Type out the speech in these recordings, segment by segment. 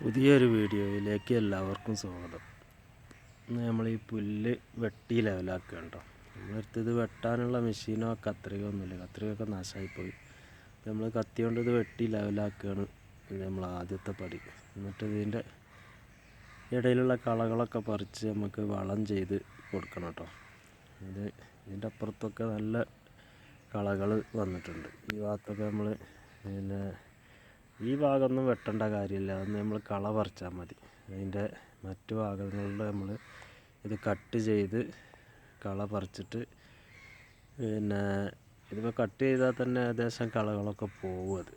പുതിയൊരു വീഡിയോയിലേക്ക് എല്ലാവർക്കും സ്വാഗതം. ഇന്ന് നമ്മൾ ഈ പുല്ല് വെട്ടി ലെവലാക്കുക കേട്ടോ നമ്മളടുത്ത് ഇത് വെട്ടാനുള്ള മെഷീനോ കത്രികയോ ഒന്നുമില്ല കത്രികയൊക്കെ നാശമായിപ്പോയി നമ്മൾ കത്തി കൊണ്ട് ഇത് വെട്ടി ലെവലാക്കുകയാണ് നമ്മൾ ആദ്യത്തെ പടി. എന്നിട്ട് ഇതിന്റെ ഇടയിലുള്ള കളകളൊക്കെ പറിച്ച് നമുക്ക് വളം ചെയ്ത് കൊടുക്കണം കേട്ടോ. ഇത് ഇതിന്റെ അപ്പുറത്തൊക്കെ നല്ല കളകൾ വന്നിട്ടുണ്ട്. ഈ ഭാഗത്തൊക്കെ നമ്മൾ പിന്നെ ഈ ഭാഗമൊന്നും വെട്ടേണ്ട കാര്യമില്ല. അതൊന്ന് നമ്മൾ കള പറിച്ചാൽ മതി. അതിന്റെ മറ്റു ഭാഗങ്ങളിൽ നമ്മൾ ഇത് കട്ട് ചെയ്ത് കള പറിച്ചിട്ട് പിന്നെ ഇതിപ്പോൾ കട്ട് ചെയ്താൽ തന്നെ ഏകദേശം കളകളൊക്കെ പോകും അത്.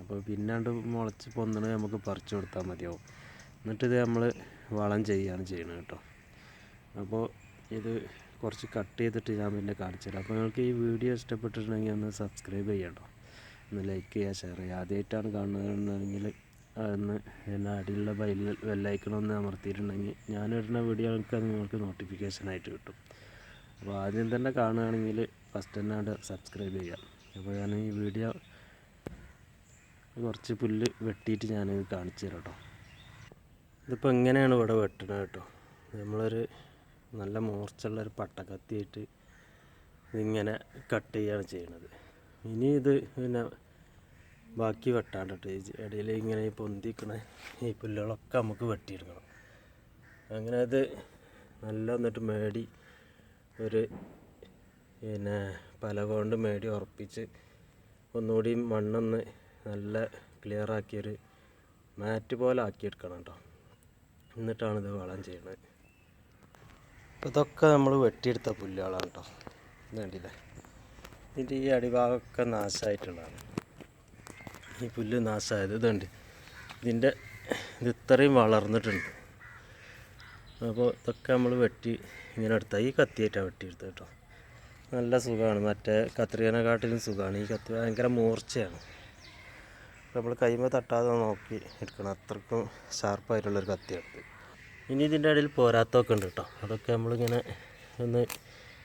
അപ്പോൾ പിന്നാണ്ട് മുളച്ച് പൊന്നണ നമുക്ക് പറിച്ചു കൊടുത്താൽ മതിയാവും. എന്നിട്ടിത് നമ്മൾ വളം ചെയ്യുകയാണ് ചെയ്യണത് കേട്ടോ. അപ്പോൾ ഇത് കുറച്ച് കട്ട് ചെയ്തിട്ട് ഞാൻ പിന്നെ കാണിച്ചു തരാം അപ്പോൾ നിങ്ങൾക്ക് ഈ വീഡിയോ ഇഷ്ടപ്പെട്ടിട്ടുണ്ടെങ്കിൽ ഒന്ന് സബ്സ്ക്രൈബ് ചെയ്യട്ടോ ഒന്ന് ലൈക്ക് ചെയ്യുക ഷെയർ ചെയ്യുക. ആദ്യമായിട്ടാണ് കാണുന്നതെന്നുണ്ടെങ്കിൽ അതൊന്ന് പിന്നെ അടിയിലുള്ള ബൈലിൽ ബെല്ലൈക്കണമെന്ന് അമർത്തിയിട്ടുണ്ടെങ്കിൽ ഞാനിടുന്ന വീഡിയോകൾക്ക് അത് നിങ്ങൾക്ക് നോട്ടിഫിക്കേഷൻ ആയിട്ട് കിട്ടും. അപ്പോൾ ആദ്യം തന്നെ കാണുകയാണെങ്കിൽ ഫസ്റ്റ് തന്നെ അവിടെ സബ്സ്ക്രൈബ് ചെയ്യുക. അപ്പോൾ ഞാൻ ഈ വീഡിയോ കുറച്ച് പുല്ല് വെട്ടിയിട്ട് ഞാൻ കാണിച്ചു തരാം കേട്ടോ. ഇതിപ്പോൾ എങ്ങനെയാണ് ഇവിടെ വെട്ടണത് കേട്ടോ? നമ്മളൊരു നല്ല മൂർച്ചുള്ളൊരു പട്ടക്കത്തിയിട്ട് ഇതിങ്ങനെ കട്ട് ചെയ്യുകയാണ് ചെയ്യണത്. ഇനി ഇത് പിന്നെ ബാക്കി വെട്ടാണ്ട് കേട്ടോ ഇടയിൽ ഇങ്ങനെ പൊന്തിക്കണ ഈ പുല്ലുകളൊക്കെ നമുക്ക് വെട്ടിയെടുക്കണം. അങ്ങനെ അത് നല്ല എന്നിട്ട് മേടി ഒരു പിന്നെ പല കൊണ്ട് മേടി ഉറപ്പിച്ച് ഒന്നുകൂടി മണ്ണൊന്ന് നല്ല ക്ലിയർ ആക്കിയൊരു മാറ്റ് പോലെ ആക്കിയെടുക്കണം കേട്ടോ എന്നിട്ടാണ് ഇത് വളം ചെയ്യണത്. ഇതൊക്കെ നമ്മൾ വെട്ടിയെടുത്ത പുല്ലുകളാണ് കേട്ടോ കണ്ടില്ലേ? ഇതിന്റെ ഈ അടിഭാഗമൊക്കെ നാശമായിട്ടുള്ളതാണ്. ഈ പുല്ല് നാശമായത്. ഇതുണ്ട്. ഇതിന്റെ ഇത് ഇത്രയും വളർന്നിട്ടുണ്ട്. അപ്പോൾ ഇതൊക്കെ നമ്മൾ വെട്ടി ഇങ്ങനെ എടുത്താൽ ഈ കത്തിയായിട്ടാണ് വെട്ടിയെടുത്തത് കേട്ടോ. നല്ല സുഖമാണ്. മറ്റേ കത്രികനെക്കാട്ടിലും സുഖമാണ്. ഈ കത്തി ഭയങ്കര മൂർച്ചയാണ്. നമ്മൾ കൈമ തട്ടാതെ നോക്കി എടുക്കണം. അത്രക്കും ഷാർപ്പായിട്ടുള്ളൊരു കത്തിയാണ് ഇനി ഇതിന്റെ ഇടയിൽ പോരാത്തൊക്കെ ഉണ്ട് കേട്ടോ. അതൊക്കെ നമ്മളിങ്ങനെ ഒന്ന്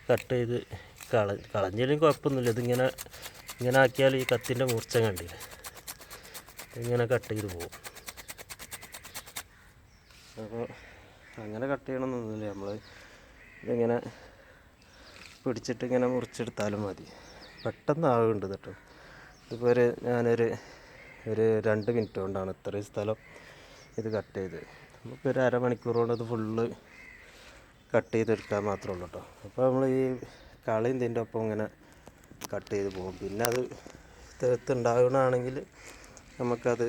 കട്ട് ചെയ്ത് കള കളഞ്ഞില്ലെങ്കിൽ കുഴപ്പമൊന്നുമില്ല ഇതിങ്ങനെ ഇങ്ങനെ ആക്കിയാൽ ഈ കത്തിന്റെ മൂർച്ച കണ്ടില്ലേ? ഇങ്ങനെ കട്ട് ചെയ്ത് പോകും അപ്പോൾ അങ്ങനെ കട്ട് ചെയ്യണമെന്നൊന്നുമില്ല നമ്മൾ ഇതിങ്ങനെ പിടിച്ചിട്ട് ഇങ്ങനെ മുറിച്ചെടുത്താലും മതി. പെട്ടെന്ന് ആവുന്നുണ്ട് കേട്ടോ ഇപ്പോൾ ഒരു ഞാനൊരു ഒരു രണ്ട് മിനിറ്റ് കൊണ്ടാണ് ഇത്രയും സ്ഥലം ഇത് കട്ട് ചെയ്ത്. നമുക്കൊരു അരമണിക്കൂർ കൊണ്ട് ഇത് ഫുള്ള് കട്ട് ചെയ്തെടുക്കാൻ മാത്രമേ ഉള്ളൂ കേട്ടോ അപ്പോൾ നമ്മൾ ഈ കളയും ഇതിന്റെ ഒപ്പം ഇങ്ങനെ കട്ട് ചെയ്ത് പോകും. പിന്നെ അത് തീർത്തുണ്ടാകണമെങ്കിൽ നമുക്കത്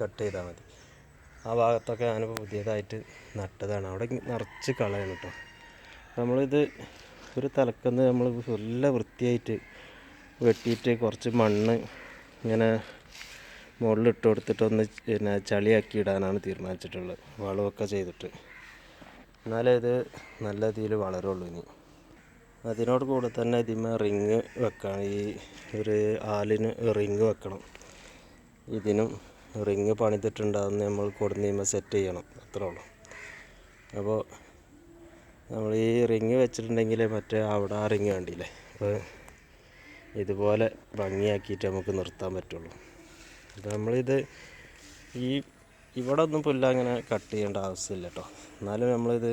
കട്ട് ചെയ്താൽ മതി. ആ ഭാഗത്തൊക്കെ ഞാനിപ്പോൾ പുതിയതായിട്ട് നട്ടതാണ്. അവിടെ നിറച്ച് കളയാണ് കേട്ടോ നമ്മളിത് ഒരു തലക്കന്ന് നമ്മൾ നല്ല വൃത്തിയായിട്ട് വെട്ടിയിട്ട് കുറച്ച് മണ്ണ് ഇങ്ങനെ മുകളിൽ ഇട്ട് കൊടുത്തിട്ട് ഒന്ന് പിന്നെ ചളിയാക്കി ഇടാനാണ് തീരുമാനിച്ചിട്ടുള്ളത്. വളമൊക്കെ ചെയ്തിട്ട്. എന്നാലേ ഇത് നല്ല രീതിയിൽ വളരുള്ളൂ ഇനി. അതിനോട് കൂടെ തന്നെ ഇതിന്മേൽ റിങ് വെക്കണം. ഈ ഒരു ആലിന് റിങ് വെക്കണം. ഇതിനും റിങ് പണിതിട്ടുണ്ടാകുന്ന നമ്മൾ കൊടുന്ന് കൊടുന്നീമ സെറ്റ് ചെയ്യണം. അത്രേ ഉള്ളൂ. അപ്പോൾ നമ്മൾ ഈ റിങ് വെച്ചിട്ടുണ്ടെങ്കിൽ മറ്റേ അവിടെ ആ റിങ് കണ്ടില്ലേ? അപ്പോൾ ഇതുപോലെ ഭംഗിയാക്കിയിട്ട് നമുക്ക് നിർത്താൻ പറ്റുള്ളൂ. അപ്പോൾ നമ്മളിത് ഈ ഇവിടെ ഒന്നും പുല്ല് അങ്ങനെ കട്ട് ചെയ്യേണ്ട ആവശ്യമില്ല കേട്ടോ. എന്നാലും നമ്മളിത്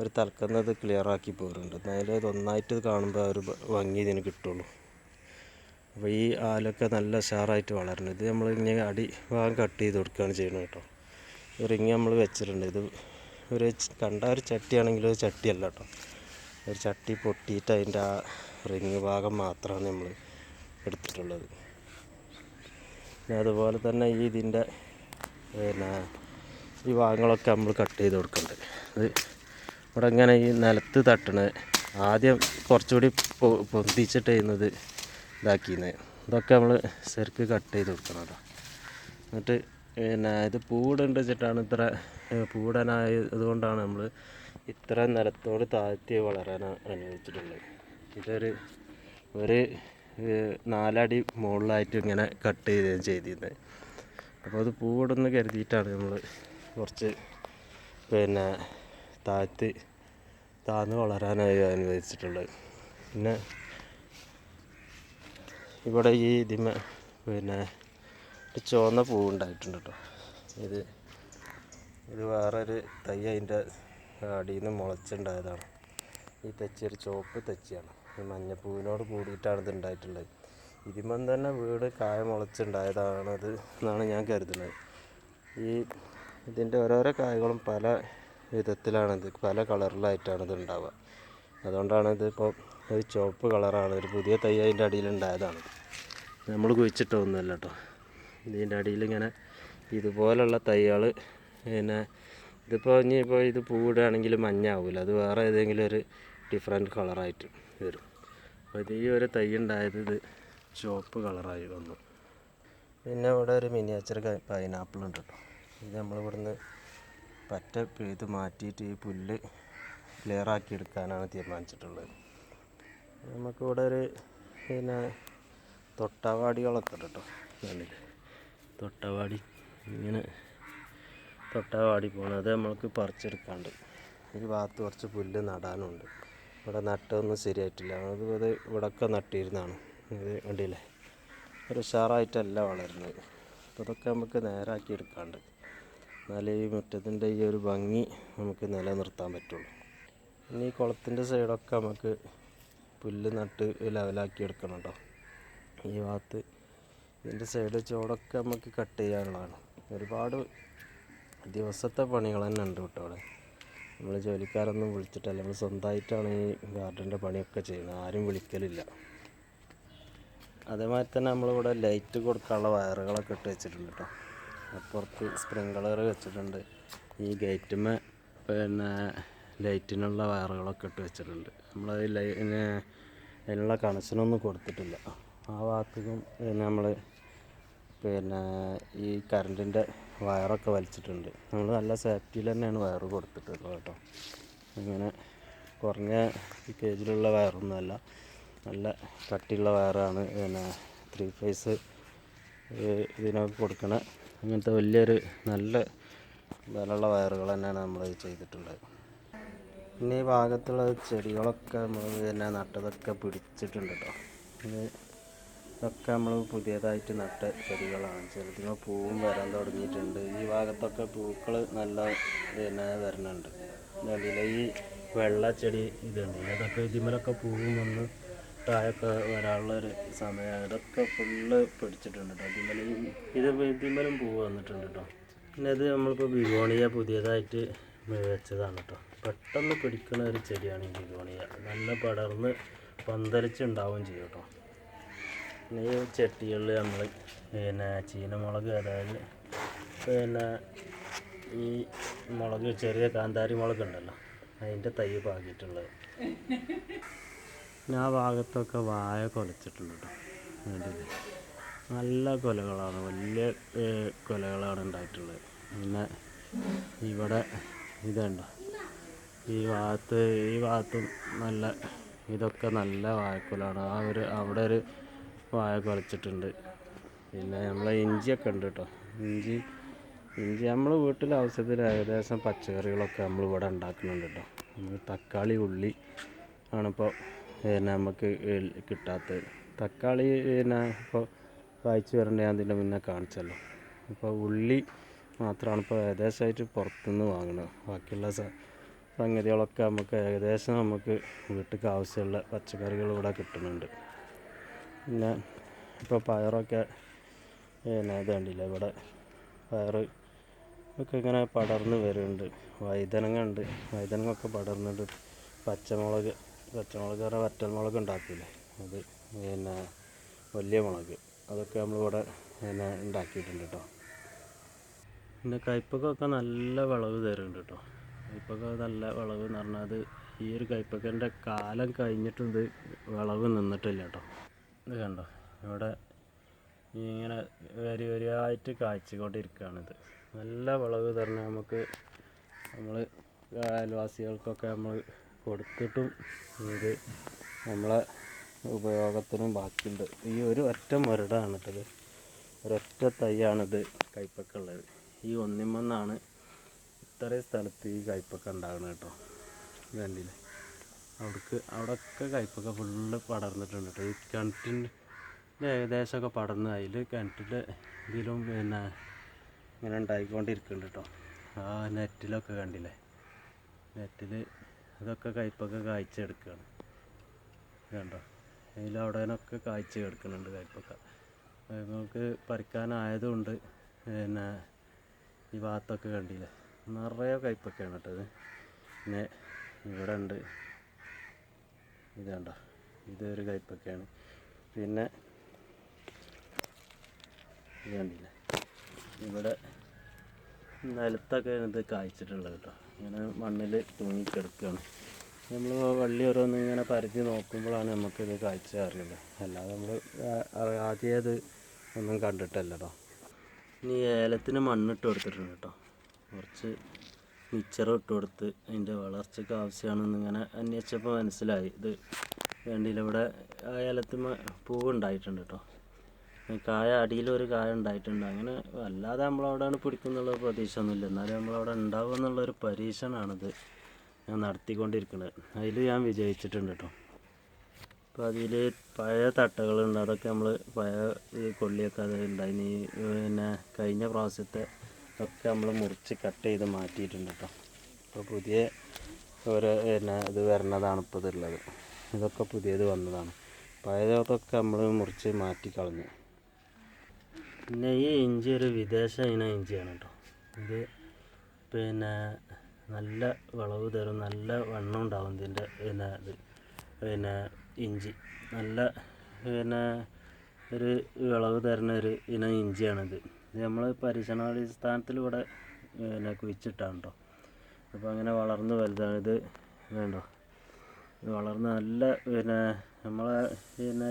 ഒരു തലക്കുന്നത് ക്ലിയർ ആക്കി പോരുന്നുണ്ട്. എന്നാലും ഇത് കാണുമ്പോൾ ഒരു ഭംഗി ഇതിന് കിട്ടുള്ളൂ. അപ്പോൾ ഈ ആലൊക്കെ നല്ല ഉഷാറായിട്ട് വളരണം. ഇത് നമ്മൾ ഇങ്ങനെ അടി ഭാഗം കട്ട് ചെയ്ത് കൊടുക്കുകയാണ് ചെയ്യുന്നത് കേട്ടോ. റിങ് നമ്മൾ വെച്ചിട്ടുണ്ട്. ഇത് ഒരു കണ്ട ഒരു ചട്ടിയാണെങ്കിൽ ഒരു ചട്ടിയല്ല കേട്ടോ. ഒരു ചട്ടി പൊട്ടിയിട്ട് അതിന്റെ ആ റിങ് ഭാഗം മാത്രമാണ് നമ്മൾ എടുത്തിട്ടുള്ളത്. പിന്നെ അതുപോലെ തന്നെ ഈ ഇതിന്റെ പിന്നെ ഈ ഭാഗങ്ങളൊക്കെ നമ്മൾ കട്ട് ചെയ്ത് കൊടുക്കുന്നുണ്ട്. അത് ഇവിടെ ഇങ്ങനെ ഈ നിലത്ത് തട്ടണത് ആദ്യം കുറച്ചുകൂടി പൊന്തിച്ചിട്ട് ചെയ്യുന്നത് ഇതാക്കിന്ന് ഇതൊക്കെ നമ്മൾ ശരിക്ക് കട്ട് ചെയ്ത് കൊടുക്കണം കേട്ടോ. എന്നിട്ട് പിന്നെ ഇത് പൂടുണ്ട് വെച്ചിട്ടാണ് ഇത്ര പൂടനായതുകൊണ്ടാണ് നമ്മൾ ഇത്ര നിലത്തോട് താഴ്ത്തി വളരാൻ അനുവദിച്ചിട്ടുള്ളത്. ഇതൊരു ഒരു നാലടി മുകളിലായിട്ട് ഇങ്ങനെ കട്ട് ചെയ്ത് ചെയ്തിരുന്നത് അപ്പോൾ അത് പൂവിടുന്ന് കരുതിയിട്ടാണ് നമ്മൾ കുറച്ച് പിന്നെ താഴ്ത്തി താഴ്ന്നു വളരാനായി അനുവദിച്ചിട്ടുള്ളത് പിന്നെ ഇവിടെ ഈ ഇതിമ പിന്നെ ഒരു ചുവന്ന പൂവുണ്ടായിട്ടുണ്ട് കേട്ടോ. ഇത് ഇത് വേറൊരു തൈ അതിന്റെ അടിയിൽ നിന്ന് മുളച്ചുണ്ടായതാണ്. ഈ തെച്ചി ഒരു ചുവപ്പ് തെച്ചിയാണ്. ഈ മഞ്ഞപ്പൂവിനോട് കൂടിയിട്ടാണ് ഇത് ഉണ്ടായിട്ടുള്ളത്. ഇതിമം തന്നെ വീട് കായ മുളച്ചുണ്ടായതാണത് എന്നാണ് ഞാൻ കരുതുന്നത്. ഈ ഇതിന്റെ ഓരോരോ കായകളും പല വിധത്തിലാണ് ഇത് പല കളറിലായിട്ടാണ് ഇത് ഉണ്ടാവുക. അതുകൊണ്ടാണ് ഇതിപ്പോൾ ഒരു ചുവപ്പ് കളറാണ്. ഒരു പുതിയ തൈ അതിന്റെ അടിയിലുണ്ടായതാണ്. നമ്മൾ കുഴിച്ചിട്ടൊന്നുമല്ല കേട്ടോ ഇതിന്റെ അടിയിൽ ഇങ്ങനെ ഇതുപോലുള്ള തൈകൾ പിന്നെ ഇതിപ്പോൾ ഇനിയിപ്പോൾ ഇത് പൂവിടുകയാണെങ്കിൽ മഞ്ഞ ആവില്ല അത് വേറെ ഏതെങ്കിലും ഒരു ഡിഫറെന്റ് കളറായിട്ട് വരും. അപ്പോൾ ഇത് ഈ ഒരു തൈ ഉണ്ടായത് ഇത് ചുവപ്പ് കളറായി വന്നു. പിന്നെ ഇവിടെ ഒരു മിനിയേച്ചർ പൈനാപ്പിൾ ഉണ്ട് കേട്ടോ ഇത് നമ്മളിവിടുന്ന് പറ്റ പെയ്ത് മാറ്റിയിട്ട് ഈ പുല്ല് ക്ലിയർ ആക്കി എടുക്കാനാണ് തീരുമാനിച്ചിട്ടുള്ളത്. നമുക്കിവിടെ ഒരു പിന്നെ തൊട്ടാവാടികളൊക്കെ ഉണ്ട് കേട്ടോ. കണ്ടില്ലേ? തൊട്ടവാടി. ഇങ്ങനെ തൊട്ടവാടി പോകണം അത് നമ്മൾക്ക് പറിച്ചെടുക്കാണ്ട് ഈ ഭാഗത്ത് കുറച്ച് പുല്ല് നടാനുണ്ട്. ഇവിടെ നട്ടൊന്നും ശരിയായിട്ടില്ല. അത് ഇത് ഇവിടെയൊക്കെ നട്ടിരുന്നതാണ്. ഇത് കണ്ടില്ലേ? ഒരു ഉഷാറായിട്ടല്ല വളരുന്നത്. അപ്പോൾ ഇതൊക്കെ നമുക്ക് നേരാക്കി എടുക്കാണ്ട് എന്നാലേ ഈ മുറ്റത്തിന്റെ ഈ ഒരു ഭംഗി നമുക്ക് നിലനിർത്താൻ പറ്റുള്ളൂ. ഇനി ഈ കുളത്തിന്റെ സൈഡൊക്കെ നമുക്ക് പുല്ല് നട്ട് ലെവലാക്കി എടുക്കണം കേട്ടോ ഈ ഭാഗത്ത് ഇതിന്റെ സൈഡ് ചോടൊക്കെ നമുക്ക് കട്ട് ചെയ്യാനുള്ളതാണ്. ഒരുപാട് ദിവസത്തെ പണികൾ തന്നെ ഉണ്ട് കേട്ടോ അവിടെ. നമ്മൾ ജോലിക്കാരൊന്നും വിളിച്ചിട്ടല്ല. നമ്മൾ സ്വന്തമായിട്ടാണ് ഈ ഗാർഡന്റെ പണിയൊക്കെ ചെയ്യുന്നത്. ആരും വിളിക്കലില്ല. അതേമാതിരി തന്നെ നമ്മളിവിടെ ലൈറ്റ് കൊടുക്കാനുള്ള വയറുകളൊക്കെ ഇട്ട് വെച്ചിട്ടുണ്ട് കേട്ടോ അപ്പുറത്ത് സ്പ്രിങ്കളർ വെച്ചിട്ടുണ്ട്. ഈ ഗേറ്റുമേ പിന്നെ ലൈറ്റിനുള്ള വയറുകളൊക്കെ ഇട്ട് വെച്ചിട്ടുണ്ട്. നമ്മൾ ലൈ അതിനുള്ള കണക്ഷനൊന്നും കൊടുത്തിട്ടില്ല. ആ ഭാഗത്തേക്കും പിന്നെ നമ്മൾ പിന്നെ ഈ കറണ്ടിന്റെ വയറൊക്കെ വലിച്ചിട്ടുണ്ട്. നമ്മൾ നല്ല സേഫ്റ്റിയിൽ തന്നെയാണ് വയറ് കൊടുത്തിട്ടുള്ളത് കേട്ടോ. അങ്ങനെ കുറഞ്ഞ കേജിലുള്ള വയറൊന്നുമല്ല. നല്ല കട്ടിയുള്ള വയറാണ് പിന്നെ ത്രീ ഫേസ് ഇതിനൊക്കെ കൊടുക്കണ അങ്ങനത്തെ വലിയൊരു നല്ല ബലമുള്ള വയറുകൾ തന്നെയാണ് നമ്മൾ ചെയ്തിട്ടുള്ളത്. പിന്നെ ഈ ഭാഗത്തുള്ള ചെടികളൊക്കെ നമ്മൾ തന്നെ നട്ടതൊക്കെ പിടിച്ചിട്ടുണ്ട് കേട്ടോ. ഇത് ഇതൊക്കെ നമ്മൾ പുതിയതായിട്ട് നട്ട ചെടികളാണ്. ചെറുതിന് പൂവും വരാൻ തുടങ്ങിയിട്ടുണ്ട്. ഈ ഭാഗത്തൊക്കെ പൂക്കൾ നല്ല പിന്നെ വരുന്നുണ്ട് ഈ വെള്ള ചെടി ഇതുണ്ട്. ഇതൊക്കെ ഇതിമലൊക്കെ പൂവും വന്ന് കായൊക്കെ വരാനുള്ളൊരു സമയമാണ്. ഇതൊക്കെ ഫുള്ള് പിടിച്ചിട്ടുണ്ട് കേട്ടോ ഇതിമല ഇത് ഇതിമലും പൂവ് വന്നിട്ടുണ്ട് കേട്ടോ പിന്നെ ഇത് നമ്മളിപ്പോൾ ബിഗോണിയ പുതിയതായിട്ട് വെച്ചതാണ് കേട്ടോ പെട്ടെന്ന് പിടിക്കുന്ന ഒരു ചെടിയാണ് ഈ ബിഗോണിയ. നല്ല പടർന്ന് പന്തലിച്ചുണ്ടാവുകയും ചെയ്യും കേട്ടോ പിന്നെ ഈ ചട്ടികളിൽ നമ്മൾ പിന്നെ ചീനമുളക് അതായത് പിന്നെ ഈ മുളക് ചെറിയ കാന്താരി മുളക് ഉണ്ടല്ലോ. അതിന്റെ തൈ പാകിയിട്ടുള്ളത്. പിന്നെ ആ ഭാഗത്തൊക്കെ വാഴ കൊലച്ചിട്ടുണ്ട് കേട്ടോ നല്ല കൊലകളാണ്. വലിയ കുലകളാണ് ഉണ്ടായിട്ടുള്ളത്. പിന്നെ ഇവിടെ ഇതുണ്ടോ? ഈ ഭാഗത്ത് ഈ ഭാഗത്തും നല്ല ഇതൊക്കെ നല്ല വായക്കൊലാണ് ആ ഒരു അവിടെ ഒരു വായ കുലച്ചിട്ടുണ്ട്. പിന്നെ നമ്മളെ ഇഞ്ചിയൊക്കെ ഉണ്ട് കേട്ടോ ഇഞ്ചി ഇഞ്ചി നമ്മൾ വീട്ടിലെ ആവശ്യത്തിന് ഏകദേശം പച്ചക്കറികളൊക്കെ നമ്മൾ ഇവിടെ ഉണ്ടാക്കുന്നുണ്ട് കേട്ടോ നമ്മൾ തക്കാളി ഉള്ളി ആണിപ്പോൾ പിന്നെ നമുക്ക് കിട്ടാത്തത് തക്കാളി പിന്നെ ഇപ്പോൾ കായ്ച്ചു വരേണ്ട ഞാൻ ഇതിന്റെ മുന്നേ കാണിച്ചല്ലോ. ഇപ്പോൾ ഉള്ളി മാത്രമാണ് ഇപ്പോൾ ഏകദേശമായിട്ട് പുറത്തുനിന്ന് വാങ്ങുന്നത് ബാക്കിയുള്ള സംഗതികളൊക്കെ നമുക്ക് ഏകദേശം നമുക്ക് വീട്ടിൽ ആവശ്യമുള്ള പച്ചക്കറികൾ ഇവിടെ കിട്ടുന്നുണ്ട്. പിന്നെ ഇപ്പോൾ പയറൊക്കെ പിന്നെ ഇത് കണ്ടില്ല ഇവിടെ പയർ ഒക്കെ ഇങ്ങനെ പടർന്ന് വരുന്നുണ്ട്. വഴുതനങ്ങ ഉണ്ട്. വഴുതനങ്ങ ഒക്കെ പടർന്നിട്ട് പച്ചമുളക് പച്ചമുളക് പറഞ്ഞാൽ വറ്റൽമുളക് ഉണ്ടാക്കില്ലേ അത് പിന്നെ വലിയ മുളക്. അതൊക്കെ നമ്മളിവിടെ പിന്നെ ഉണ്ടാക്കിയിട്ടുണ്ട് കേട്ടോ പിന്നെ കയ്പക്കൊക്കെ നല്ല വിളവ് തരുന്നുണ്ട് കേട്ടോ കയ്പക്ക നല്ല വിളവ് എന്ന് പറഞ്ഞാൽ അത് ഈ ഒരു കയ്പക്കന്റെ കാലം കഴിഞ്ഞിട്ടും ഇത് വിളവ് നിന്നിട്ടില്ല കേട്ടോ ഇത് കണ്ടോ? ഇവിടെ ഇങ്ങനെ വരി വരിയായിട്ട് കായ്ച്ചുകൊണ്ടിരിക്കുകയാണിത് നല്ല വിളവ് തരണം നമുക്ക് നമ്മൾ അയൽവാസികൾക്കൊക്കെ നമ്മൾ കൊടുത്തിട്ടും ഇത് നമ്മളെ ഉപയോഗത്തിനും ബാക്കിയുണ്ട്. ഈ ഒരു ഒറ്റ മുരടാണ് കേട്ടത് ഒരൊറ്റ തൈയാണിത് കയ്പക്കുള്ളത് ഈ ഒന്നിമെന്നാണ് ഇത്രയും സ്ഥലത്ത് ഈ കയ്പക്ക ഉണ്ടാകുന്നത് കേട്ടോ. വേണ്ടിയില്ലേ അവിടേക്ക് അവിടെയൊക്കെ കയ്പൊക്കെ ഫുള്ള് പടർന്നിട്ടുണ്ട് കേട്ടോ. ഈ കിണറ്റിന്റെ ഏകദേശമൊക്കെ പടർന്ന് അതിൽ കിണറ്റിന്റെ ഇതിലും പിന്നെ ഇങ്ങനെ ഉണ്ടായിക്കൊണ്ടിരിക്കുന്നുണ്ട് കേട്ടോ. ആ നെറ്റിലൊക്കെ കണ്ടില്ലേ? നെറ്റിൽ ഇതൊക്കെ കയ്പൊക്കെ കായ്ച്ചെടുക്കുകയാണ് കണ്ടോ? അതിലവിടെയൊക്കെ കായ്ച്ച് കിടക്കുന്നുണ്ട് കയ്പൊക്കെ നമുക്ക് പറിക്കാനായതുകൊണ്ട് പിന്നെ ഈ ഭാഗത്തൊക്കെ കണ്ടില്ലേ? നിറയെ കയ്പൊക്കെയാണ് കേട്ടത് പിന്നെ ഇവിടെ ഉണ്ട് ഇത് കണ്ടോ ഇതൊരു കയ്പൊക്കെയാണ് പിന്നെ ഇത് ഇവിടെ നിലത്തൊക്കെ ഇത് കായ്ച്ചിട്ടുള്ളത് കേട്ടോ. ഇങ്ങനെ മണ്ണിൽ തൂങ്ങിക്കിടക്കുകയാണ് നമ്മൾ വള്ളി ഓരോന്ന് ഇങ്ങനെ പരത്തി നോക്കുമ്പോഴാണ് നമുക്കിത് കാഴ്ച അറിയുന്നത്. അല്ലാതെ നമ്മൾ ആദ്യം അത് ഒന്നും കണ്ടിട്ടല്ല ഇനി ഏലത്തിന് മണ്ണിട്ട് കൊടുത്തിട്ടുണ്ട് കേട്ടോ. കുറച്ച് മിച്ചറും ഇട്ട് കൊടുത്ത് അതിന്റെ വളർച്ചയ്ക്ക് ആവശ്യമാണെന്ന് ഇങ്ങനെ അന്വേഷിച്ചപ്പോൾ മനസ്സിലായി. ഇത് വേണ്ടിയില്ല ഇവിടെ ഏലത്തിന് പൂവ് ഉണ്ടായിട്ടുണ്ട് കേട്ടോ. കായ അടിയിലൊരു കായ ഉണ്ടായിട്ടുണ്ട്. അങ്ങനെ അല്ലാതെ നമ്മളവിടെയാണ് പിടിക്കുന്നുള്ള പ്രതീക്ഷ ഒന്നുമില്ല എന്നാലും നമ്മളവിടെ ഉണ്ടാവും എന്നുള്ളൊരു പരീക്ഷണമാണിത് ഞാൻ നടത്തിക്കൊണ്ടിരിക്കുന്നത് അതിൽ ഞാൻ വിജയിച്ചിട്ടുണ്ട് കേട്ടോ അപ്പോൾ അതിൽ പഴയ തട്ടകളുണ്ട്. അതൊക്കെ നമ്മൾ പഴയ ഈ കൊള്ളിയൊക്കെ അത് ഉണ്ടായിന്. ഈ പിന്നെ കഴിഞ്ഞ പ്രാവശ്യത്തെ ഒക്കെ നമ്മൾ മുറിച്ച് കട്ട് ചെയ്ത് മാറ്റിയിട്ടുണ്ട് കേട്ടോ അപ്പോൾ പുതിയ ഒരു പിന്നെ ഇത് വരണതാണ് ഇപ്പോൾ ഇതുള്ളത്. ഇതൊക്കെ പുതിയത് വന്നതാണ്. പഴയതൊക്കെ നമ്മൾ മുറിച്ച് മാറ്റി കളഞ്ഞു പിന്നെ ഈ ഇഞ്ചി ഒരു വിദേശ ഇനം ഇഞ്ചിയാണ് കേട്ടോ ഇത് പിന്നെ നല്ല വിളവ് തരും നല്ല വണ്ണം ഉണ്ടാവും ഇതിന്റെ പിന്നെ ഇത്. പിന്നെ ഇഞ്ചി. നല്ല പിന്നെ ഒരു വിളവ് തരുന്ന ഒരു ഇനം ഇഞ്ചിയാണിത് ഇത്. നമ്മൾ പരീക്ഷണാടിസ്ഥാനത്തിൽ ഇവിടെ പിന്നെ കുഴിച്ചിട്ടാണ് കേട്ടോ അപ്പോൾ അങ്ങനെ വളർന്ന് വലുതാണ് ഇത്. വേണ്ടോ വളർന്ന് നല്ല പിന്നെ നമ്മളെ പിന്നെ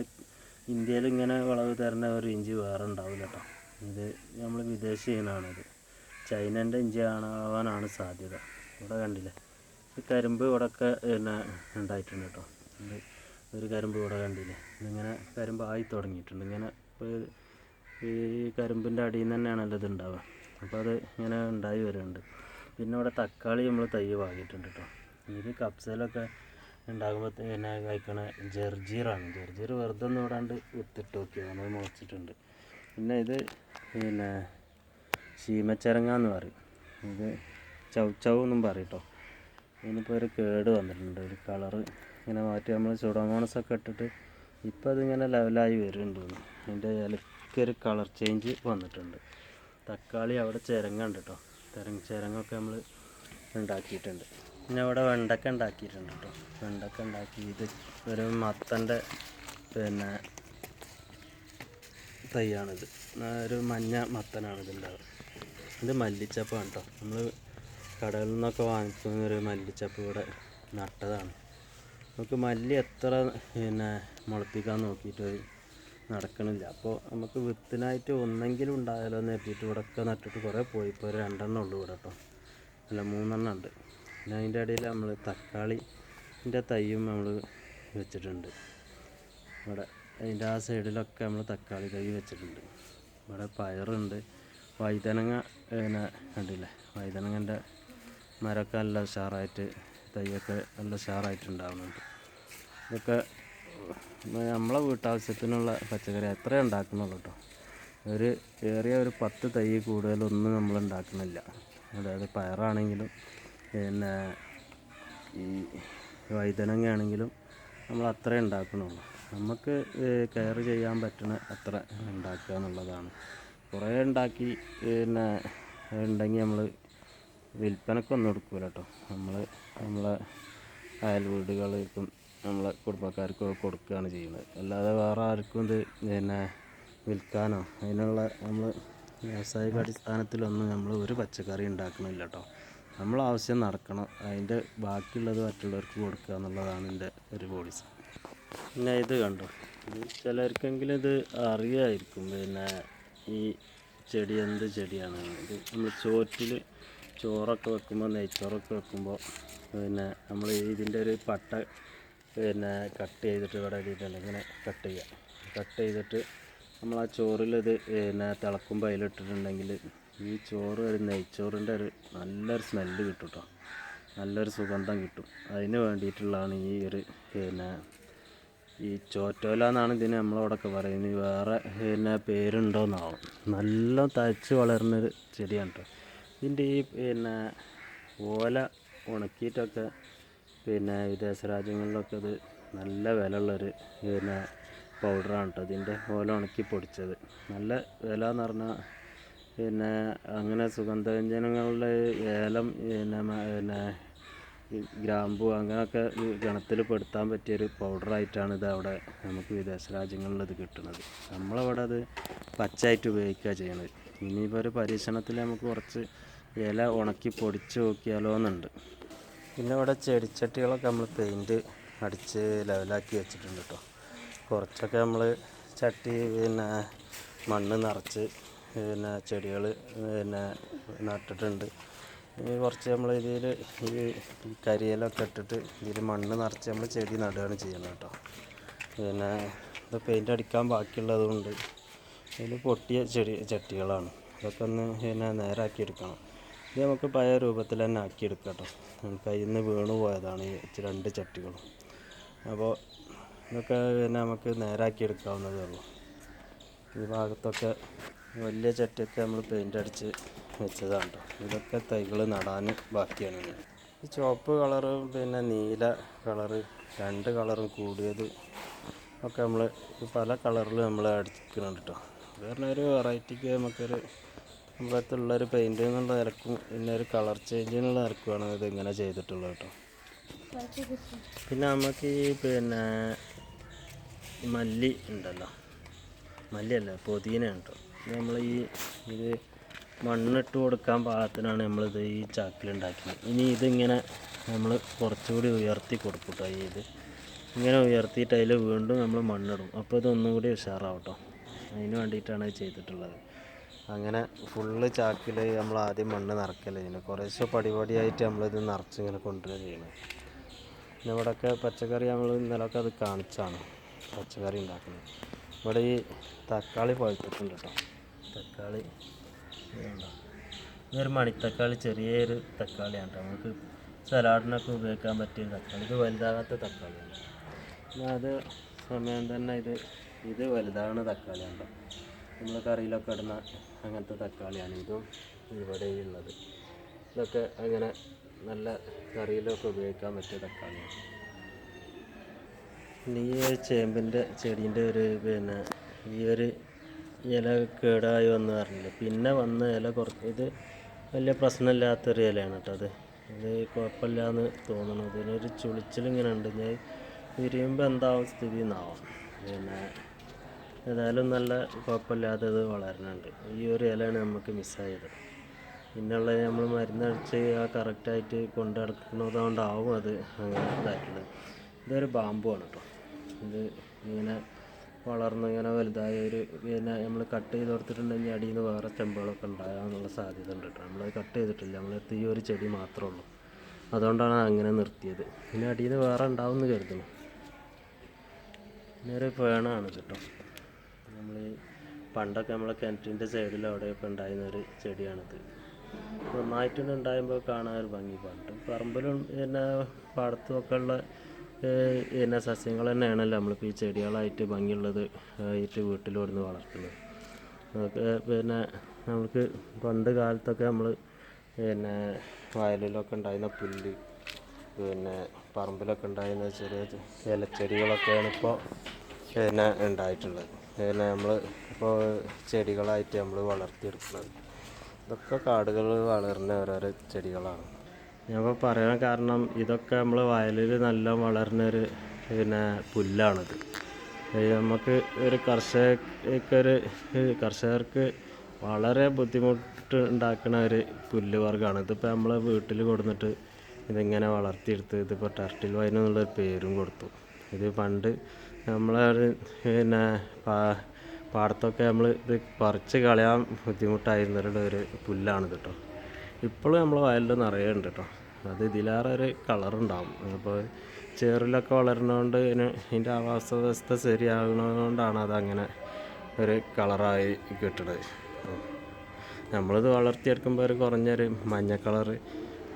ഇന്ത്യയിൽ ഇങ്ങനെ വിളവ് തരുന്ന ഒരു ഇഞ്ചി വേറെ ഉണ്ടാവില്ല കേട്ടോ ഇത് നമ്മൾ വിദേശ ഇനമാണിത് ചൈനന്റെ ഇഞ്ചി ആവാനാണ് സാധ്യത. ഇവിടെ കണ്ടില്ലേ? ഈ കരിമ്പ് ഇവിടെയൊക്കെ പിന്നെ ഉണ്ടായിട്ടുണ്ട് കേട്ടോ ഇത് ഒരു കരിമ്പ് ഇവിടെ കണ്ടില്ലേ? ഇതിങ്ങനെ കരിമ്പ് ആയി തുടങ്ങിയിട്ടുണ്ട്. ഇങ്ങനെ ഈ കരിമ്പിന്റെ അടിയിൽ നിന്ന് തന്നെയാണല്ലോ ഇത് ഉണ്ടാവുക. അപ്പോൾ അത് ഇങ്ങനെ ഉണ്ടായി വരുന്നുണ്ട്. പിന്നെ ഇവിടെ തക്കാളി നമ്മൾ തൈ വാങ്ങിയിട്ടുണ്ട് കേട്ടോ ഇത് കപ്സയിലൊക്കെ ഉണ്ടാകുമ്പോൾ പിന്നെ കഴിക്കണ ജർജീറാണ്. ജർജീർ വെറുതെ ഒന്നും ഇടാണ്ട് വിത്തിട്ട് നോക്കി. അത് മുളച്ചിട്ടുണ്ട്. പിന്നെ ഇത് പിന്നെ ശീമച്ചരങ്ങ എന്ന് പറയും. ഇത് ചൗ ചൗ എന്നും പറയും കേട്ടോ ഇതിനിപ്പോൾ ഒരു കേട് വന്നിട്ടുണ്ട്. ഒരു കളറ് ഇങ്ങനെ മാറ്റി നമ്മൾ ചുടങ്ങോണസൊക്കെ ഇട്ടിട്ട് ഇപ്പോൾ അതിങ്ങനെ ലെവലായി വരുന്നുണ്ട്. അതിന്റെ ഇലക്കൊരു കളർ ചേഞ്ച് വന്നിട്ടുണ്ട്. തക്കാളി അവിടെ ചിരങ്ങ ഉണ്ട് കേട്ടോ ചിരങ്ങ ചിരങ്ങൊക്കെ നമ്മൾ ഉണ്ടാക്കിയിട്ടുണ്ട്. പിന്നെ അവിടെ വെണ്ടക്ക ഉണ്ടാക്കിയിട്ടുണ്ട് കേട്ടോ. വെണ്ടക്ക ഉണ്ടാക്കി. ഇത് ഒരു മത്തന്റെ പിന്നെ തൈയാണിത്. ഒരു മഞ്ഞ മത്തനാണ് ഇതുണ്ടാവുക ഇത് മല്ലിച്ചപ്പാണ് കേട്ടോ. നമ്മൾ കടകളിൽ നിന്നൊക്കെ വാങ്ങിക്കുന്ന ഒരു മല്ലിച്ചപ്പ് ഇവിടെ നട്ടതാണ്. നമുക്ക് മല്ലി എത്ര പിന്നെ മുളപ്പിക്കാൻ നോക്കിയിട്ട് നടക്കണില്ല. അപ്പോൾ നമുക്ക് വിത്തിനായിട്ട് ഒന്നെങ്കിലും ഉണ്ടായാലോ എന്ന് കരുതിയിട്ട് ഇവിടെയൊക്കെ നട്ടിട്ട് കുറേ പോയി. ഇപ്പോൾ രണ്ടെണ്ണം ഉള്ളൂ ഇവിടെ കേട്ടോ. അല്ല മൂന്നെണ്ണം ഉണ്ട്. പിന്നെ അതിന്റെ ഇടയിൽ നമ്മൾ തക്കാളിന്റെ തൈയും നമ്മൾ വെച്ചിട്ടുണ്ട്. ഇവിടെ അതിന്റെ ആ സൈഡിലൊക്കെ നമ്മൾ തക്കാളി തൈ വെച്ചിട്ടുണ്ട്. ഇവിടെ പയറുണ്ട്. വൈതനങ്ങ പിന്നെ കണ്ടില്ലേ? വൈതനങ്ങന്റെ മരമൊക്കെ നല്ല ഉഷാറായിട്ട് തൈയൊക്കെ നല്ല ഉഷാറായിട്ട് ഉണ്ടാവുന്നുണ്ട് ഇതൊക്കെ നമ്മളെ വീട്ടാവശ്യത്തിനുള്ള പച്ചക്കറി എത്ര ഉണ്ടാക്കുന്നുള്ളൂ കേട്ടോ. ഒരു ഏറിയ ഒരു പത്ത് തൈ കൂടുതലൊന്നും നമ്മൾ ഉണ്ടാക്കുന്നില്ല. അതായത് പയറാണെങ്കിലും പിന്നെ ഈ വഴുതനങ്ങ നമ്മൾ അത്രേ ഉണ്ടാക്കണുള്ളൂ. നമുക്ക് കെയർ ചെയ്യാൻ പറ്റണ അത്ര ഉണ്ടാക്കുക എന്നുള്ളതാണ്. കുറേ ഉണ്ടാക്കി പിന്നെ ഉണ്ടെങ്കിൽ നമ്മൾ വിൽപ്പനക്കൊന്നും എടുക്കൂല കേട്ടോ. നമ്മൾ നമ്മളെ അയൽ വീടുകൾക്കും നമ്മളെ കുടുംബക്കാർക്കും കൊടുക്കുകയാണ് ചെയ്യുന്നത്. അല്ലാതെ വേറെ ആർക്കും ഇത് പിന്നെ വിൽക്കാനോ അതിനുള്ള നമ്മൾ വ്യാവസായിക അടിസ്ഥാനത്തിലൊന്നും നമ്മൾ ഒരു പച്ചക്കറി ഉണ്ടാക്കണില്ല കേട്ടോ. നമ്മൾ ആവശ്യം നടക്കണം. അതിന്റെ ബാക്കിയുള്ളത് മറ്റുള്ളവർക്ക് കൊടുക്കുക എന്നുള്ളതാണ് എന്റെ ഒരു പോളിസി പിന്നെ ഇത് കണ്ടോ? ഇത് ചിലർക്കെങ്കിലും ഇത് അറിയായിരിക്കും. പിന്നെ ഈ ചെടി എന്ത് ചെടിയാണ്? ഇത് നമ്മൾ ചോറ്റിൽ ചോറൊക്കെ വെക്കുമ്പോൾ നെയ്ച്ചോറൊക്കെ വെക്കുമ്പോൾ പിന്നെ നമ്മൾ ഇതിന്റെ ഒരു പട്ട പിന്നെ കട്ട് ചെയ്തിട്ട് ഇവിടെ ഇട്ടിട്ടുണ്ട് ഇങ്ങനെ കട്ട് ചെയ്യുക. കട്ട് ചെയ്തിട്ട് നമ്മൾ ആ ചോറിലത് പിന്നെ തിളക്കുമ്പോൾ അതിലിട്ടിട്ടുണ്ടെങ്കിൽ ഈ ചോറ് ഒരു നെയ്ച്ചോറിന്റെ ഒരു നല്ലൊരു സ്മെല്ല് കിട്ടും കേട്ടോ നല്ലൊരു സുഗന്ധം കിട്ടും. അതിന് വേണ്ടിയിട്ടുള്ളതാണ് ഈ ഒരു പിന്നെ ഈ ചോറ്റോല എന്നാണ് ഇതിന് നമ്മളവിടെയൊക്കെ പറയുന്നത്. വേറെ പിന്നെ പേരുണ്ടോയെന്നാവും നല്ല തഴച്ച് വളരുന്നൊരു ചെടിയാണ് കേട്ടോ ഇതിന്റെ ഈ പിന്നെ ഓല ഉണക്കിയിട്ടൊക്കെ പിന്നെ വിദേശ രാജ്യങ്ങളിലൊക്കെ അത് നല്ല വിലയുള്ളൊരു പിന്നെ പൗഡറാണ് കേട്ടോ ഇതിന്റെ ഓല ഉണക്കി പൊടിച്ചത്. നല്ല വില എന്ന് പറഞ്ഞാൽ പിന്നെ അങ്ങനെ സുഗന്ധവ്യഞ്ജനങ്ങളുടെ ഏലം പിന്നെ പിന്നെ ഗ്രാമ്പു അങ്ങനെയൊക്കെ ഗണത്തിൽ പെടുത്താൻ പറ്റിയൊരു പൗഡറായിട്ടാണ് ഇത് അവിടെ നമുക്ക് വിദേശ രാജ്യങ്ങളിൽ ഇത് കിട്ടുന്നത്. നമ്മളവിടെ അത് പച്ചയായിട്ട് ഉപയോഗിക്കുക ചെയ്യണത്. ഇനിയിപ്പോൾ ഒരു പരീക്ഷണത്തിൽ നമുക്ക് കുറച്ച് ഇല ഉണക്കി പൊടിച്ച് നോക്കിയാലോ എന്നുണ്ട് പിന്നെ ഇവിടെ ചെടിച്ചട്ടികളൊക്കെ നമ്മൾ പെയിന്റ് അടിച്ച് ലെവലാക്കി വെച്ചിട്ടുണ്ട് കേട്ടോ. കുറച്ചൊക്കെ നമ്മൾ ചട്ടി പിന്നെ മണ്ണ് നിറച്ച് പിന്നെ ചെടികൾ പിന്നെ നട്ടിട്ടുണ്ട്. ഇനി കുറച്ച് നമ്മൾ ഇതിൽ ഈ കരിയിലൊക്കെ ഇട്ടിട്ട് ഇതിൽ മണ്ണ് നിറച്ച് നമ്മൾ ചെടി നടുകയാണ് ചെയ്യുന്നത് കേട്ടോ. പിന്നെ ഇത് പെയിന്റ് അടിക്കാൻ ബാക്കിയുള്ളത് കൊണ്ട് ഇതിൽ പൊട്ടിയ ചെടി ചട്ടികളാണ്. അതൊക്കെ ഒന്ന് പിന്നെ നേരാക്കി എടുക്കണം. ഇത് നമുക്ക് പഴയ രൂപത്തിൽ തന്നെ ആക്കിയെടുക്കാം കേട്ടോ. കയ്യിൽ നിന്ന് വീണു പോയതാണ് ഈ രണ്ട് ചട്ടികളും. അപ്പോൾ ഇതൊക്കെ പിന്നെ നമുക്ക് നേരാക്കി എടുക്കാവുന്നതേ ഉള്ളൂ. ഈ ഭാഗത്തൊക്കെ വലിയ ചട്ടിയൊക്കെ നമ്മൾ പെയിന്റ് അടിച്ച് വെച്ചതാണ് ഇതൊക്കെ തൈകൾ നടാൻ ബാക്കിയാണ്. ഈ ചുവപ്പ് കളറും പിന്നെ നീല കളറ് രണ്ട് കളറും കൂടിയത് ഒക്കെ നമ്മൾ പല കളറിൽ നമ്മൾ അടിക്കുന്നുണ്ട് കേട്ടോ വേറെ ഒരു വെറൈറ്റിക്ക് നമുക്കൊരു നമ്മുടെ അടുത്തുള്ളൊരു പെയിന്റ് എന്നുള്ള നിരക്കും പിന്നെ ഒരു കളർ ചേഞ്ച് എന്നുള്ള നിരക്കുമാണ് ഇത് ഇങ്ങനെ ചെയ്തിട്ടുള്ളത് കേട്ടോ പിന്നെ നമുക്ക് ഈ പിന്നെ മല്ലി ഉണ്ടല്ലോ. മല്ലിയല്ല പുതിനയാണ് കേട്ടോ നമ്മൾ ഈ ഇത് മണ്ണിട്ട് കൊടുക്കാൻ പാകത്തിനാണ് നമ്മളിത് ഈ ചാക്കിലുണ്ടാക്കിയത്. ഇനി ഇതിങ്ങനെ നമ്മൾ കുറച്ചുകൂടി ഉയർത്തി കൊടുക്കും കേട്ടോ ഈ ഇത്. ഇങ്ങനെ ഉയർത്തിയിട്ട് അതിൽ വീണ്ടും നമ്മൾ മണ്ണിടും. അപ്പോൾ ഇതൊന്നും കൂടി ഉഷാറാവട്ടോ. അതിന് വേണ്ടിയിട്ടാണ് ഇത് ചെയ്തിട്ടുള്ളത്. അങ്ങനെ ഫുള്ള് ചാക്കിൽ നമ്മൾ ആദ്യം മണ്ണ് നിറക്കല്ലേ ചെയ്യുന്നത്. കുറേശ്ശെ പടിപടിയായിട്ട് നമ്മളിത് നിറച്ച് ഇങ്ങനെ കൊണ്ടുവരിക ചെയ്യണം പിന്നെ ഇവിടെയൊക്കെ പച്ചക്കറി നമ്മൾ ഇന്നലൊക്കെ അത് കാണിച്ചാണ്. പച്ചക്കറി ഉണ്ടാക്കുന്നത്. ഇവിടെ ഈ തക്കാളി പഴുത്തിട്ടുണ്ട് കേട്ടോ തക്കാളി. ഇതൊരു മണിത്തക്കാളി ചെറിയൊരു തക്കാളിയാണ് നമുക്ക് സലാഡിനൊക്കെ ഉപയോഗിക്കാൻ പറ്റിയ തക്കാളി. ഇത് വലുതാകാത്ത തക്കാളിയാണ്. അത് സമയം തന്നെ ഇത് ഇത് വലുതാകുന്ന തക്കാളിയാണ് നമ്മൾ കറിയിലൊക്കെ ഇടുന്ന അങ്ങനത്തെ തക്കാളിയാണ് ഇതും ഇവിടെ ഉള്ളത്. ഇതൊക്കെ അങ്ങനെ നല്ല കറിയിലൊക്കെ ഉപയോഗിക്കാൻ പറ്റിയ തക്കാളിയാണ്. ഈ ചേമ്പിന്റെ ചെടീന്റെ ഒരു പിന്നെ ഈ ഒരു ഇല കേടായി വന്ന് പറഞ്ഞില്ല. പിന്നെ വന്ന ഇല കുറച്ച് ഇത് വലിയ പ്രശ്നമില്ലാത്തൊരു ഇലയാണ് കേട്ടോ അത്. ഇത് കുഴപ്പമില്ലാന്ന് തോന്നുന്നു. ഇതിനൊരു ചുളിച്ചിലിങ്ങനെ ഉണ്ട്. ഞാൻ വിരിയുമ്പോൾ എന്താവും സ്ഥിതി എന്നാവും. പിന്നെ ഏതായാലും നല്ല കുഴപ്പമില്ലാതെ ഇത് വളരുന്നുണ്ട്. ഈ ഒരു ഇലയാണ് നമുക്ക് മിസ്സായത്. പിന്നുള്ള നമ്മൾ മരുന്നടിച്ച് ആ കറക്റ്റായിട്ട് കൊണ്ടു നടക്കുന്നതുകൊണ്ടാവും അത് അങ്ങനെ ഇതായിട്ടുള്ളത്. ഇതൊരു ആണ് കേട്ടോ. ഇത് ഇങ്ങനെ വളർന്ന് ഇങ്ങനെ വലുതായി ഒരു പിന്നെ നമ്മൾ കട്ട് ചെയ്ത് കൊടുത്തിട്ടുണ്ടെങ്കിൽ അടിയിൽ നിന്ന് വേറെ ചെമ്പുകളൊക്കെ ഉണ്ടാകാനുള്ള സാധ്യത ഉണ്ട് കേട്ടോ നമ്മളത് കട്ട് ചെയ്തിട്ടില്ല. നമ്മൾ ഈ ഒരു ചെടി മാത്രമേ ഉള്ളൂ. അതുകൊണ്ടാണ് അങ്ങനെ നിർത്തിയത്. പിന്നെ അടിയിൽ നിന്ന് വേറെ ഉണ്ടാവും എന്ന് കരുതുന്നു. പിന്നെ ഒരു ഫേണാണ് കേട്ടോ നമ്മൾ പണ്ടൊക്കെ നമ്മളെ കിണറ്റിന്റെ സൈഡിൽ അവിടെയൊക്കെ ഉണ്ടായിരുന്ന ഒരു ചെടിയാണിത്. നന്നായിട്ടുണ്ട് കാണാൻ ഒരു ഭംഗി പണ്ട് പറമ്പിലും പിന്നെ പാടത്തും ഒക്കെ ഉള്ള പിന്നെ സസ്യങ്ങൾ തന്നെയാണല്ലോ നമ്മളിപ്പോൾ ഈ ചെടികളായിട്ട് ഭംഗിയുള്ളത് ആയിട്ട് വീട്ടിൽ കൊടുന്ന് വളർത്തുന്നത്. നമുക്ക് പിന്നെ നമുക്ക് പണ്ട് കാലത്തൊക്കെ നമ്മൾ പിന്നെ വയലിലൊക്കെ ഉണ്ടായിരുന്ന പുല്ല് പിന്നെ പറമ്പിലൊക്കെ ഉണ്ടായിരുന്ന ചെറിയ ഇലച്ചെടികളൊക്കെയാണ് ഇപ്പോൾ പിന്നെ ഉണ്ടായിട്ടുള്ളത്. പിന്നെ നമ്മൾ ഇപ്പോൾ ചെടികളായിട്ട് നമ്മൾ വളർത്തിയെടുക്കുന്നത്. ഇതൊക്കെ കാടുകളിൽ വളരുന്ന ഓരോരോ ചെടികളാണ്. ഞാൻ പറയാൻ കാരണം ഇതൊക്കെ നമ്മൾ വയലിൽ നല്ല വളരുന്ന ഒരു പിന്നെ പുല്ലാണിത്. നമുക്ക് ഒരു കർഷകർക്കൊരു കർഷകർക്ക് വളരെ ബുദ്ധിമുട്ട് ഉണ്ടാക്കുന്ന ഒരു പുല്ല് വർഗമാണ് ഇതിപ്പോൾ നമ്മൾ വീട്ടിൽ കൊടുന്നിട്ട് ഇതിങ്ങനെ വളർത്തിയെടുത്ത് ഇതിപ്പോൾ ടർട്ടിൽ വൈൻ എന്നുള്ളൊരു പേരും കൊടുത്തു. ഇത് പണ്ട് നമ്മളെ പിന്നെ പാ- പാടത്തൊക്കെ നമ്മൾ ഇത് പറിച്ച് കളയാൻ ബുദ്ധിമുട്ടായിരുന്ന ഒരു പുല്ലാണിത് കേട്ടോ ഇപ്പോഴും നമ്മൾ വയലിൽ നിറയെ ഉണ്ട് കേട്ടോ അത് ഇതിലേറെ ഒരു കളറുണ്ടാവും. അപ്പോൾ ചേറിലൊക്കെ വളരുന്നതുകൊണ്ട് ഇതിന് ഇതിന്റെ ആവാസ വ്യവസ്ഥ ശരിയാകുന്നതുകൊണ്ടാണ് അതങ്ങനെ ഒരു കളറായി കിട്ടുന്നത് നമ്മളിത് വളർത്തിയെടുക്കുമ്പോൾ ഒരു കുറഞ്ഞൊരു മഞ്ഞ കളറ്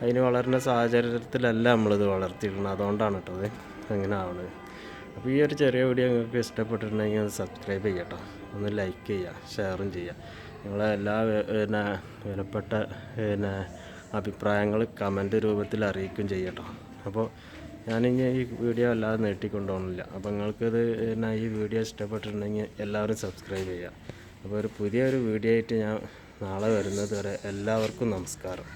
അതിന് വളരുന്ന സാഹചര്യത്തിലല്ല നമ്മളിത് വളർത്തിയിടുന്നത്. അതുകൊണ്ടാണ് കേട്ടത് അങ്ങനെ ആവുന്നത്. അപ്പോൾ ഈ ഒരു ചെറിയ വീഡിയോ നിങ്ങൾക്ക് ഇഷ്ടപ്പെട്ടിട്ടുണ്ടെങ്കിൽ ഒന്ന് സബ്സ്ക്രൈബ് ചെയ്യട്ടോ ഒന്ന് ലൈക്ക് ചെയ്യുക ഷെയറും ചെയ്യുക. നിങ്ങളെ എല്ലാ പിന്നെ വിലപ്പെട്ട പിന്നെ അഭിപ്രായങ്ങൾ കമന്റ് രൂപത്തിൽ അറിയിക്കുകയും ചെയ്യട്ടോ അപ്പോൾ ഞാനിനി ഈ വീഡിയോ അല്ലാതെ നീട്ടിക്കൊണ്ടുപോകണില്ല. അപ്പോൾ നിങ്ങൾക്കിത് പിന്നെ ഈ വീഡിയോ ഇഷ്ടപ്പെട്ടിട്ടുണ്ടെങ്കിൽ എല്ലാവരും സബ്സ്ക്രൈബ് ചെയ്യുക. അപ്പോൾ ഒരു പുതിയൊരു വീഡിയോ ആയിട്ട് ഞാൻ നാളെ വരുന്നത് വരെ എല്ലാവർക്കും നമസ്കാരം.